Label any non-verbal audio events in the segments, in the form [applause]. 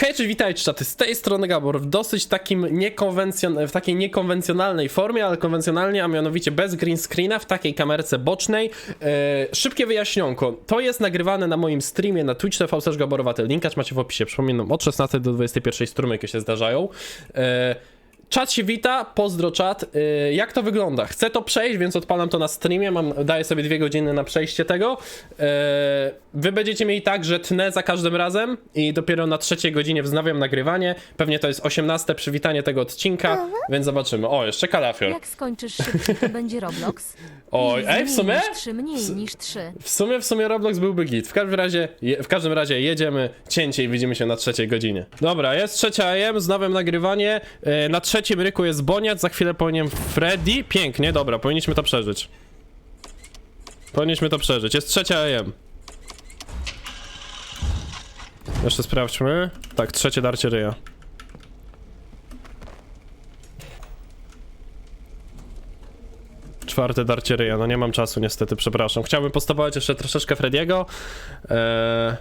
Hej, cześć, witajcie czaty, z tej strony Gabor w dosyć takim niekonwencjon- w takiej niekonwencjonalnej formie, ale konwencjonalnie, a mianowicie bez green screena, w takiej kamerce bocznej. E, szybkie wyjaśnionko, to jest nagrywane na moim streamie na Twitch TV Gaborowaty, linka macie w opisie, przypominam, od 16 do 21 strumyki się zdarzają. E, Czat się wita, pozdro czat. Yy, jak to wygląda? Chcę to przejść, więc odpalam to na streamie. Mam, daję sobie dwie godziny na przejście tego. Yy, wy będziecie mieli tak, że tnę za każdym razem i dopiero na trzeciej godzinie wznawiam nagrywanie. Pewnie to jest 18 przywitanie tego odcinka, więc zobaczymy. O, jeszcze kalafior. Jak skończysz szybciej, to będzie Roblox. [laughs] Oj, ej, w Mniej sumie? Niż 3, mniej niż 3. W sumie, w sumie Roblox byłby git. W każdym razie, je, w każdym razie jedziemy cięcie i widzimy się na trzeciej godzinie. Dobra, jest trzecia AM, wznawiam nagrywanie. E, na trzecim ryku jest Boniat, za chwilę powinien Freddy. Pięknie, dobra, powinniśmy to przeżyć. Powinniśmy to przeżyć. Jest trzecia AM. Jeszcze sprawdźmy. Tak, trzecie darcie ryja. Czwarte darcie ryja, no nie mam czasu niestety, przepraszam. Chciałbym postopować jeszcze troszeczkę Frediego. Eee...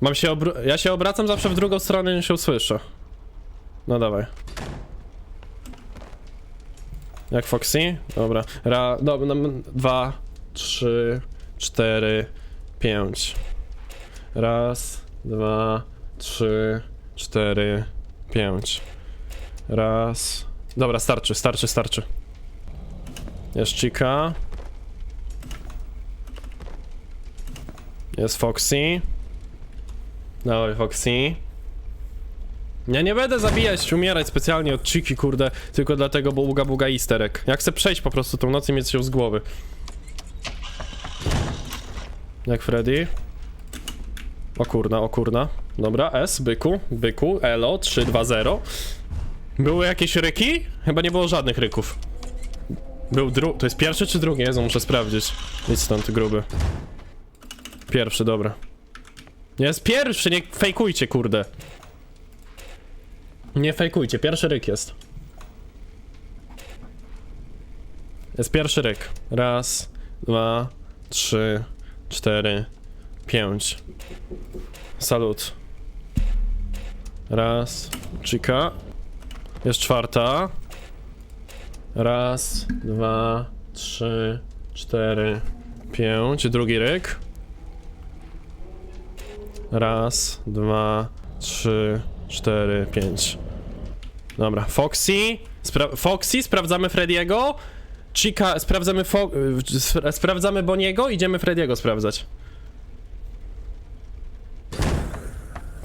Mam się obr- Ja się obracam zawsze w drugą stronę niż się usłyszę. No dawaj. Jak Foxy? Dobra. Ra, dobra, no, dwa, trzy, cztery, pięć. Raz, dwa, trzy, cztery, pięć. Raz. Dobra, starczy, starczy, starczy. Jest Chica. Jest Foxy. Dawaj, Foxy. Ja nie będę zabijać, umierać specjalnie od Chiki, kurde, tylko dlatego, bo uga buga isterek. Ja chcę przejść po prostu tą noc i mieć się z głowy. Jak Freddy. O kurna, o kurna. Dobra, S, byku, byku, elo, 3, 2, 0. Były jakieś ryki? Chyba nie było żadnych ryków. Był dru... To jest pierwszy czy drugi? Jezu, muszę sprawdzić. Idź stąd, gruby. Pierwszy, dobra. Jest pierwszy, nie fejkujcie, kurde. Nie fejkujcie, pierwszy ryk jest. Jest pierwszy ryk. Raz, dwa, trzy, cztery, pięć. Salut. Raz, Chica. Jest czwarta. Raz, dwa, trzy, cztery, pięć. Drugi ryk. Raz, dwa, trzy, cztery, pięć. Dobra, Foxy. Spra Foxy, sprawdzamy Frediego. Chica, sprawdzamy Fo spra sprawdzamy Boniego, idziemy Frediego sprawdzać.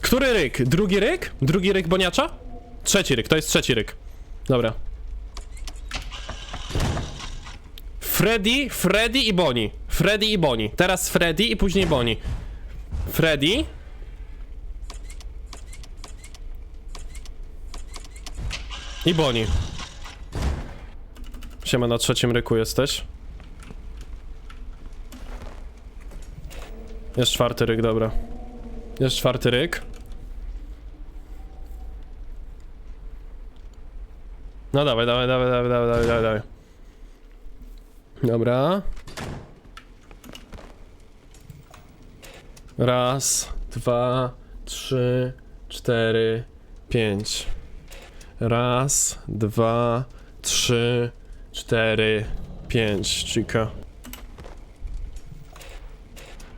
Który ryk? Drugi ryk? Drugi ryk Boniacza? Trzeci ryk, to jest trzeci ryk. Dobra. Freddy, Freddy i Bonnie. Freddy i Bonnie. Teraz Freddy i później Bonnie. Freddy. I Bonnie. Siema, na trzecim ryku jesteś. Jest czwarty ryk, dobra. Jest czwarty ryk. No dawaj, dawaj, dawaj, dawaj, dawaj, dawaj, dawaj, dawaj. Dobra. Raz, dwa, trzy, cztery, pięć. Raz, dwa, trzy, cztery, pięć. Chica.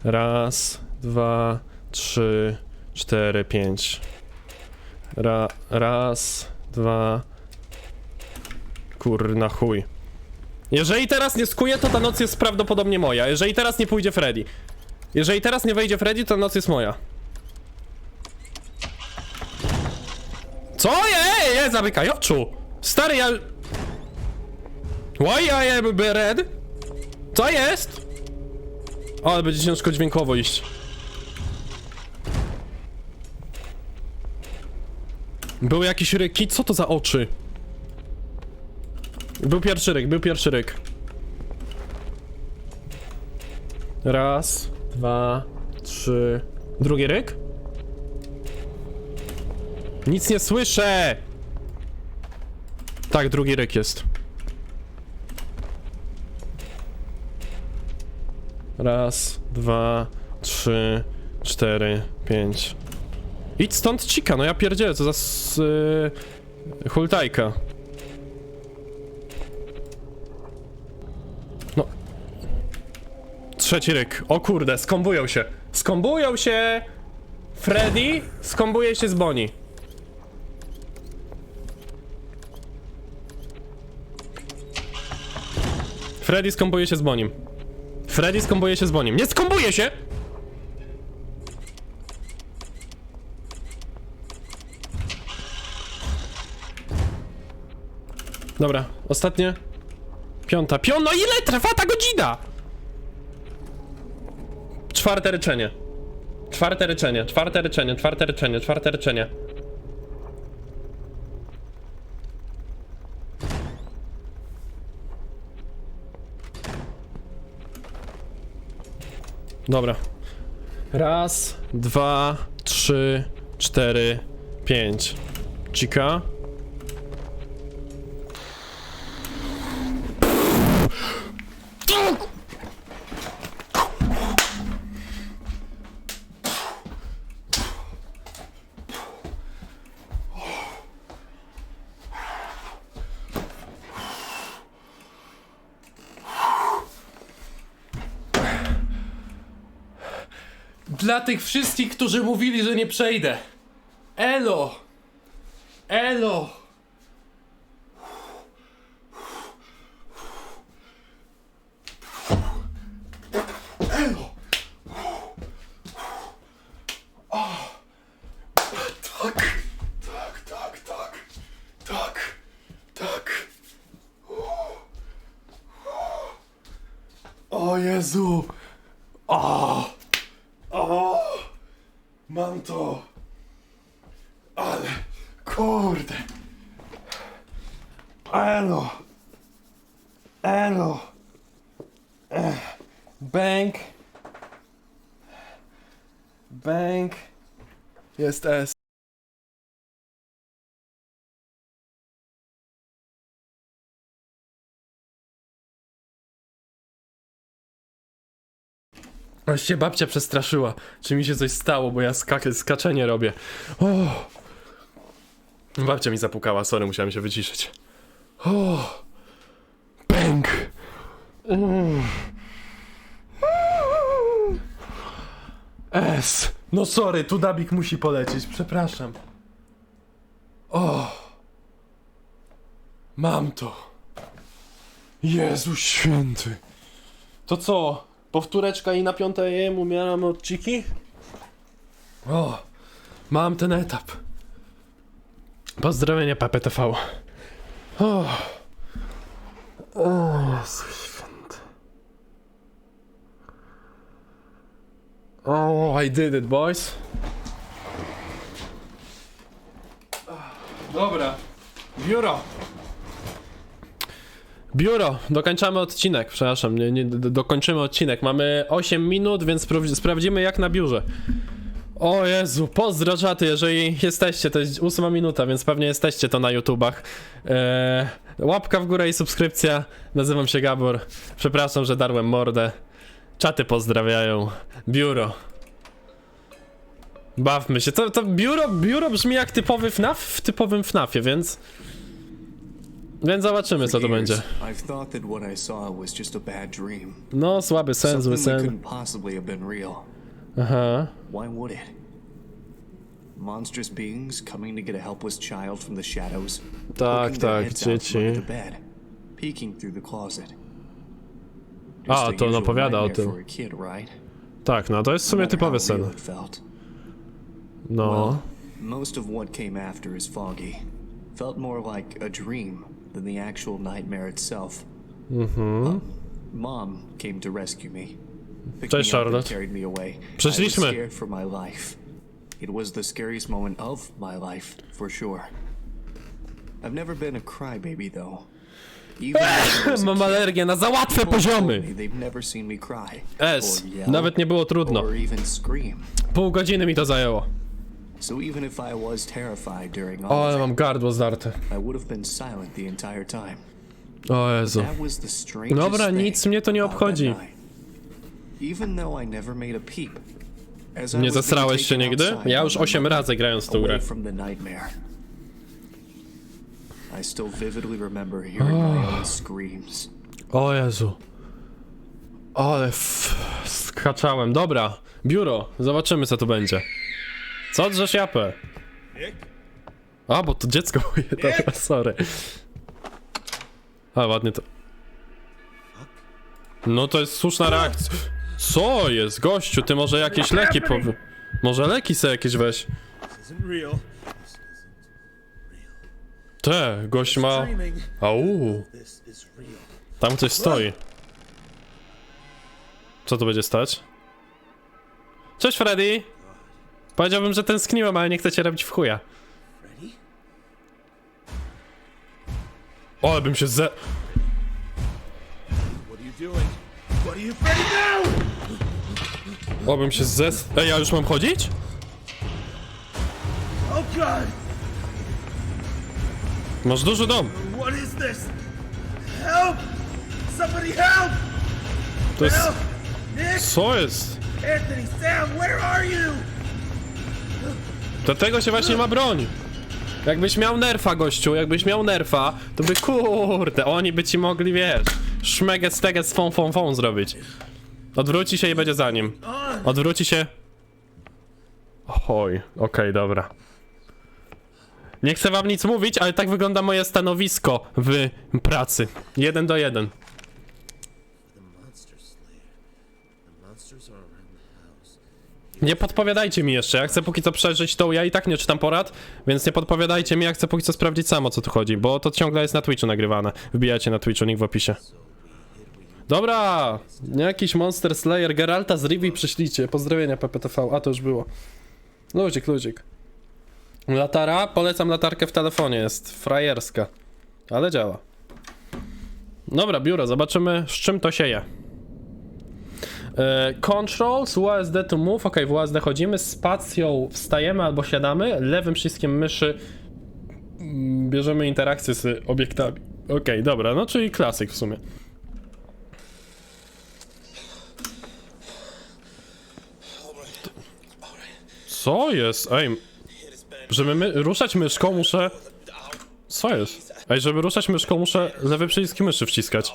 Raz, dwa, trzy, cztery, pięć. Ra, raz, dwa. Kurna chuj. Jeżeli teraz nie skuję, to ta noc jest prawdopodobnie moja. Jeżeli teraz nie pójdzie Freddy. Jeżeli teraz nie wejdzie Freddy, to noc jest moja. Co? Ej, ej, zamykajoczu! Stary, ja... Why I am red? Co jest? O, ale będzie ciężko dźwiękowo iść. Był jakiś ryki? Co to za oczy? Był pierwszy ryk, był pierwszy ryk. Raz, dwa, trzy. Drugi ryk? Nic nie słyszę! Tak, drugi ryk jest. Raz, dwa, trzy, cztery, pięć. Idź stąd cika, no ja pierdzielę, co za s... Yy, hultajka. No. Trzeci ryk. O kurde, skombują się. Skombują się! Freddy skombuje się z Bonnie. Freddy skombuje się z Bonim. Freddy skombuje się z Bonim. Nie skombuje się! Dobra, ostatnie. Piąta. Piąta, no ile trwa ta godzina? Czwarte ryczenie. Czwarte ryczenie, czwarte ryczenie, czwarte ryczenie, czwarte ryczenie. Dobra. Raz, dwa, trzy, cztery, pięć. Cika. Dla tych wszystkich, którzy mówili, że nie przejdę. Elo! Elo! O! Tak, tak, tak, tak, tak, tak. O Jezu! O! O! Mam to! Ale kurde! Elo! Elo! Ech. Bęk! Bęk! Jest S. Aż się babcia przestraszyła, czy mi się coś stało, bo ja skak skaczenie robię. O! Babcia mi zapukała, sorry, musiałem się wyciszyć. O! Bęk! Mm. S! No sorry, tu Dabik musi polecieć, przepraszam. O! Mam to. Jezu święty. To co? Powtóreczka i na piąte jem umieram od ciki? O, mam ten etap. Pozdrowienia PPTV. O, o Jezu święty. O, I did it, boys. Dobra, biuro. Biuro, dokończamy odcinek, przepraszam, nie, nie, do- dokończymy odcinek. Mamy 8 minut, więc spra- sprawdzimy jak na biurze. O Jezu, pozdro czaty, jeżeli jesteście, to jest ósma minuta, więc pewnie jesteście to na YouTubach. Eee, łapka w górę i subskrypcja. Nazywam się Gabor. Przepraszam, że darłem mordę. Czaty pozdrawiają. Biuro. Bawmy się. To, to biuro, biuro brzmi jak typowy FNAF w typowym FNAFie, więc... Więc zobaczymy co to będzie. No, słaby sen, zły sen. Aha. Monstrous beings coming to get a helpless child from the shadows. Tak, tak, dzieci. peeking through the closet. A, to on opowiada o tym. Tak, no to jest w sumie No typowy sen. No. Most of what came after is foggy. Felt more like a dream than the actual nightmare itself. Mm-hmm. Mom came to rescue me. Cześć, Charlotte. Przeszliśmy. It was the scariest moment of my life, for sure. I've never been a crybaby though. Mam alergię na za łatwe people told poziomy. S. Nawet nie było trudno. Pół godziny mi to zajęło. O, ale mam gardło zdarte. O Jezu. Dobra, nic mnie to nie obchodzi. Nie zesrałeś się nigdy? Ja już my 8 mother, razy grając w tą grę. I still vividly remember hearing my own screams. O Jezu. Ale f... skaczałem. Dobra, biuro. Zobaczymy co tu będzie. Co drzesz japę? A, bo to dziecko [laughs] moje. Dobra, sorry. A, ładnie to... No to jest słuszna reakcja. Co jest, gościu? Ty może jakieś leki po... Może leki sobie jakieś weź. Te, gość ma... Au. Tam ktoś stoi. Co tu będzie stać? Cześć Freddy! Powiedziałbym, że tęskniłem, ale nie chcę cię robić w chuja. Ale bym się ze... O, bym się zes... Ej, ja już mam chodzić? Oh god! Masz duży dom. What is this? Help! Somebody help! To jest... Help! Nick! Co jest? Anthony! Sam! Where are you? Do tego się właśnie ma broń. Jakbyś miał nerfa, gościu, jakbyś miał nerfa, to by kurde, oni by ci mogli, wiesz, szmeges, teges, fą, fą, fą zrobić. Odwróci się i będzie za nim. Odwróci się. Oj, okej, dobra. Nie chcę wam nic mówić, ale tak wygląda moje stanowisko w pracy. Jeden do jeden. Nie podpowiadajcie mi jeszcze, ja chcę póki co przeżyć tą, ja i tak nie czytam porad, więc nie podpowiadajcie mi, ja chcę póki co sprawdzić sam o co tu chodzi, bo to ciągle jest na Twitchu nagrywane. Wbijajcie na Twitchu, link w opisie. Dobra, jakiś Monster Slayer, Geralta z Rivi przyślijcie, pozdrowienia PPTV, a to już było. Ludzik, ludzik. Latara, polecam latarkę w telefonie, jest frajerska, ale działa. Dobra, biuro, zobaczymy z czym to się je. E, Controls, USD to move, ok, w USD chodzimy, spacją wstajemy albo siadamy, lewym przyciskiem myszy mm, bierzemy interakcję z obiektami. Ok, dobra, no czyli klasyk w sumie. Co jest? Ej, żeby my ruszać myszką muszę... Co jest? Ej, żeby ruszać myszką muszę lewy przycisk myszy wciskać.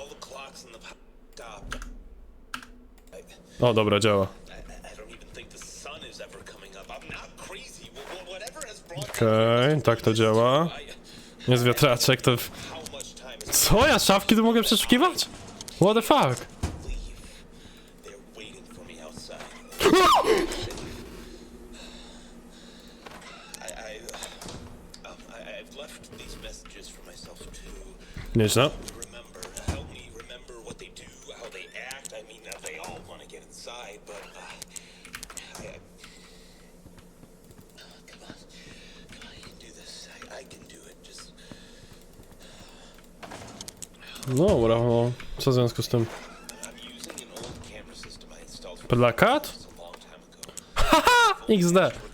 O, dobra, działa. Okej, tak to działa. Jest wiatraczek, to... Co? Ja szafki tu mogę przeszukiwać? What the fuck? [laughs] it. Just Dobra, no. Co w związku z tym? I'm using an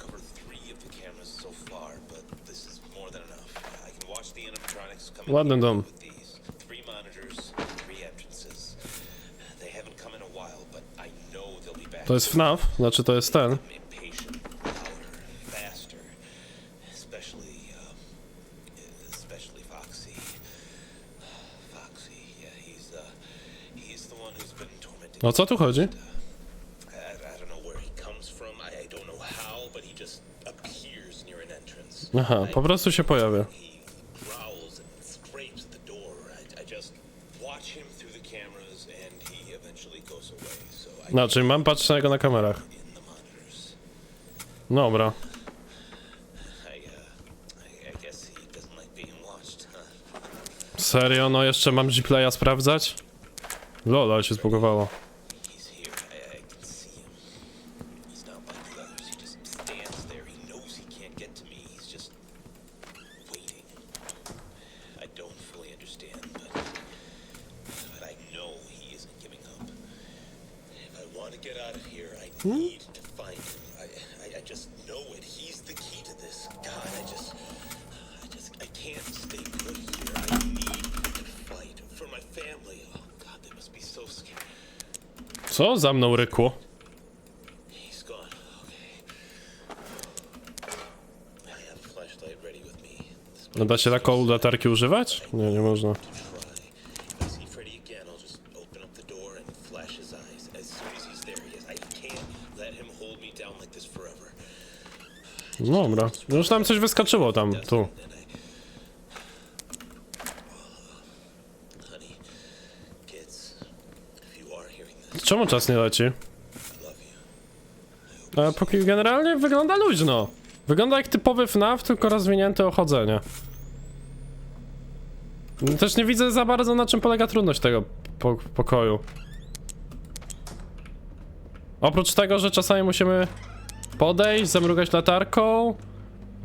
yeah, he's, uh, he's the one who's been tormenting. O co tu chodzi? I, I don't know where Czyli mam patrzeć na niego na kamerach. Dobra. Serio, no jeszcze mam G-Playa sprawdzać? Lol, ale się zbugowało. Hmm? ostatni? Co za mną rykło? No da się taką latarki używać? Nie, nie można. Dobra. Już tam coś wyskoczyło tam, tu. Czemu czas nie leci? A póki generalnie wygląda luźno. Wygląda jak typowy FNAF, tylko rozwinięte ochodzenie. Też nie widzę za bardzo na czym polega trudność tego po pokoju. Oprócz tego, że czasami musimy podejść, zamrugać latarką,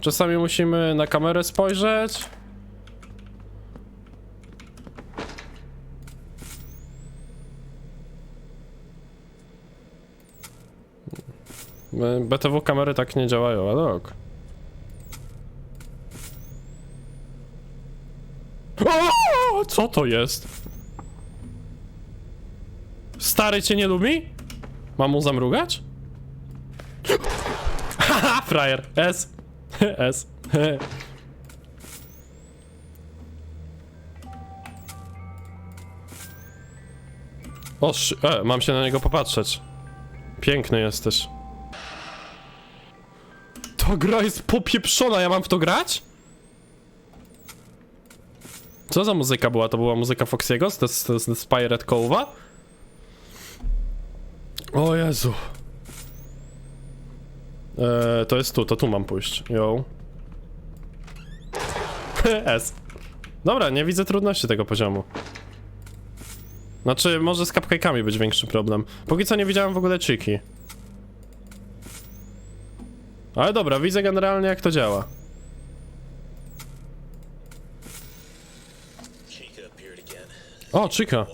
czasami musimy na kamerę spojrzeć. BTW kamery tak nie działają, ale ok. Co to jest? Stary cię nie lubi? Mam mu zamrugać? Haha, frajer. S. [laughs] S. [laughs] O, e, mam się na niego popatrzeć. Piękny jesteś. Ta gra jest popieprzona, ja mam w to grać? Co za muzyka była? To była muzyka Foxiego z, z, z Pirate Cove'a? O Jezu. Eee, to jest tu, to tu mam pójść. Yo. S. Dobra, nie widzę trudności tego poziomu. Znaczy, może z cupcake'ami być większy problem. Póki co nie widziałem w ogóle Chiki. Ale dobra, widzę generalnie jak to działa. O, Chica.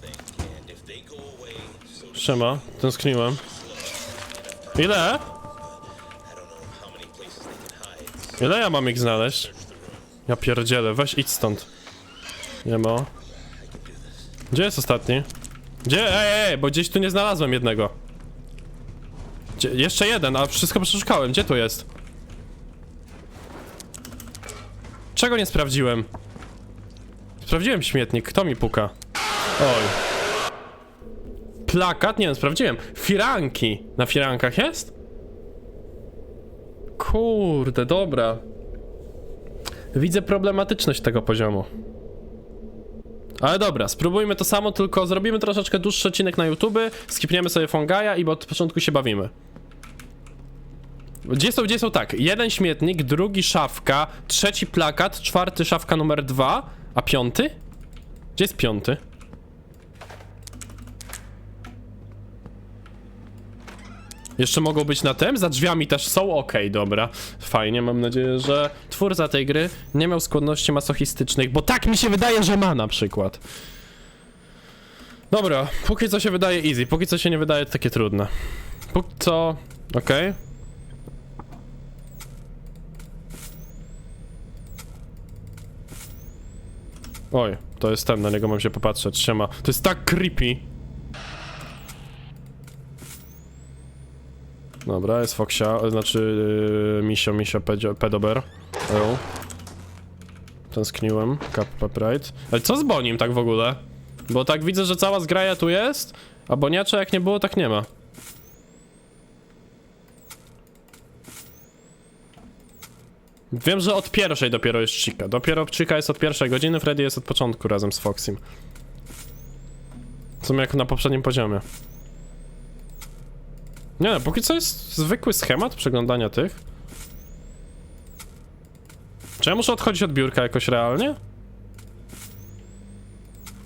Think, and if they go away, so do Siema, tęskniłem. Ile? Ile ja mam ich znaleźć? Ja pierdzielę, weź idź stąd. Nie ma. Gdzie jest ostatni? Gdzie? Ej, ej, bo gdzieś tu nie znalazłem jednego. Gdzie? Jeszcze jeden, a wszystko przeszukałem. Gdzie tu jest? Czego nie sprawdziłem? Sprawdziłem śmietnik, kto mi puka? Oj. Plakat? Nie wiem, sprawdziłem. Firanki. Na firankach jest? Kurde, dobra. Widzę problematyczność tego poziomu. Ale dobra, spróbujmy to samo, tylko zrobimy troszeczkę dłuższy odcinek na YouTube, skipniemy sobie Fongaja i od początku się bawimy. Gdzie są, gdzie są tak? Jeden śmietnik, drugi szafka, trzeci plakat, czwarty szafka numer dwa, a piąty? Gdzie jest piąty? Jeszcze mogą być na tym? Za drzwiami też są? Okej, dobra. Fajnie, mam nadzieję, że twórca tej gry nie miał skłonności masochistycznych, bo tak mi się wydaje, że ma na przykład. Dobra, póki co się wydaje easy, póki co się nie wydaje takie trudne. Póki co... okej. Oj, to jest ten, na niego mam się popatrzeć, siema. To jest tak creepy. Dobra, jest Foxia, znaczy yy, Misio, Misio, Pedober. Ejo. Tęskniłem, Kappa Pride. Ale co z Bonim tak w ogóle? Bo tak widzę, że cała zgraja tu jest, a Boniacza jak nie było, tak nie ma. Wiem, że od pierwszej dopiero jest Chica. Dopiero Chica jest od pierwszej godziny, Freddy jest od początku razem z Foxim. W sumie jak na poprzednim poziomie. Nie, póki co jest zwykły schemat przeglądania tych. Czy ja muszę odchodzić od biurka jakoś realnie?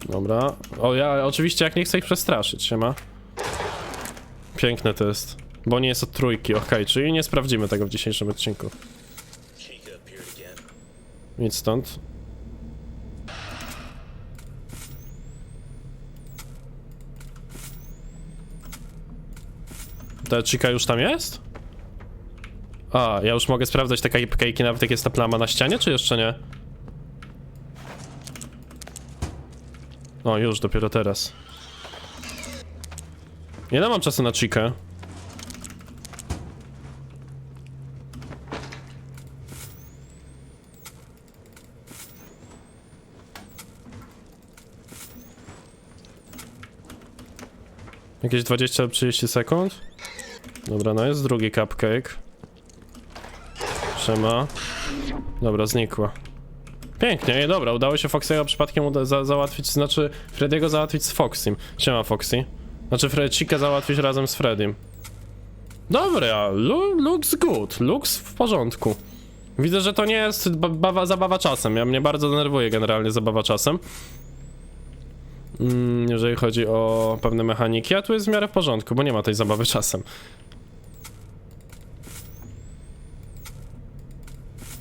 Dobra. O, ja oczywiście jak nie chcę ich przestraszyć, się ma. Piękne to jest. Bo nie jest od trójki, okej, czyli nie sprawdzimy tego w dzisiejszym odcinku. Nic stąd. Ta chica już tam jest? A, ja już mogę sprawdzać te cupcake'i nawet jak jest ta plama na ścianie, czy jeszcze nie? O, już, dopiero teraz. Ile mam czasu na chikę? Jakieś 20 lub 30 sekund? Dobra, no jest drugi cupcake. Trzyma. Dobra, znikła. Pięknie, nie, dobra, udało się Foxy'ego przypadkiem za załatwić, znaczy Frediego załatwić z Foxym. Siema Foxy. Znaczy Fredcika załatwić razem z Fredim. Dobra, lo looks good, looks w porządku. Widzę, że to nie jest ba bawa, zabawa czasem, ja mnie bardzo denerwuje generalnie zabawa czasem. Mm, jeżeli chodzi o pewne mechaniki, a tu jest w miarę w porządku, bo nie ma tej zabawy czasem.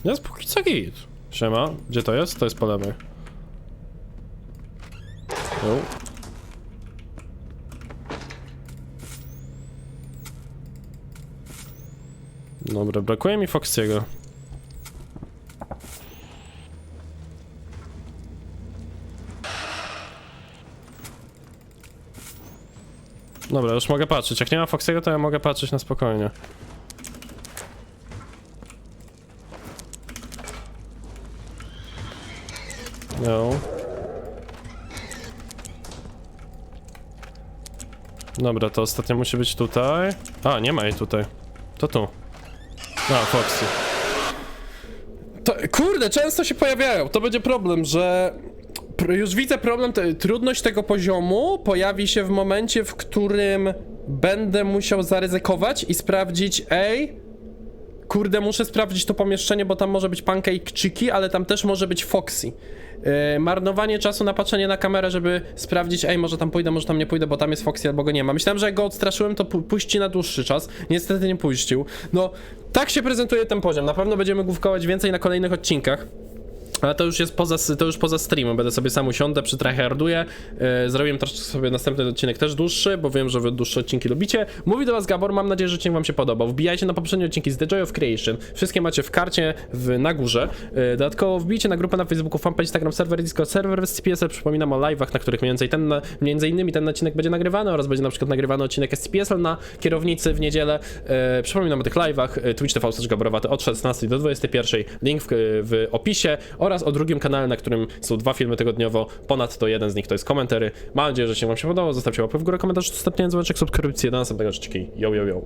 Jest póki co git. Siema, gdzie to jest? To jest po lewej. Jo. Dobra, brakuje mi Foxiego. Dobra, już mogę patrzeć. Jak nie ma Foxiego, to ja mogę patrzeć na spokojnie. No. Dobra, to ostatnio musi być tutaj. A, nie ma jej tutaj. To tu. A, Foxy. To, kurde, często się pojawiają. To będzie problem, że już widzę problem, te, trudność tego poziomu pojawi się w momencie, w którym będę musiał zaryzykować i sprawdzić, ej, kurde, muszę sprawdzić to pomieszczenie, bo tam może być Pancake Chicky, ale tam też może być Foxy. Yy, marnowanie czasu na patrzenie na kamerę, żeby sprawdzić, ej, może tam pójdę, może tam nie pójdę, bo tam jest Foxy albo go nie ma. Myślałem, że jak go odstraszyłem, to pu- puści na dłuższy czas. Niestety nie puścił. No, tak się prezentuje ten poziom. Na pewno będziemy główkować więcej na kolejnych odcinkach. Ale to już jest poza, to już poza streamem, będę sobie sam usiądę, przytryharduję, yy, zrobiłem troszkę sobie następny odcinek też dłuższy, bo wiem, że wy dłuższe odcinki lubicie. Mówi do was Gabor, mam nadzieję, że odcinek wam się podobał. Wbijajcie na poprzednie odcinki z The Joy of Creation, wszystkie macie w karcie w, na górze. Yy, dodatkowo wbijcie na grupę na Facebooku, fanpage, Instagram, serwer, Discord, serwer z przypominam o live'ach, na których mniej więcej ten, między innymi ten odcinek będzie nagrywany oraz będzie na przykład nagrywany odcinek SCPSL na kierownicy w niedzielę. Yy, przypominam o tych live'ach, yy, Twitch TV Gaborowaty od 16 do 21, link w, w opisie oraz o drugim kanale, na którym są dwa filmy tygodniowo, ponadto jeden z nich to jest komentary. Mam nadzieję, że się wam się podobało, zostawcie łapę w górę, komentarz, udostępniając dzwoneczek, subskrypcję do następnego odcinka. Yo, yo, yo.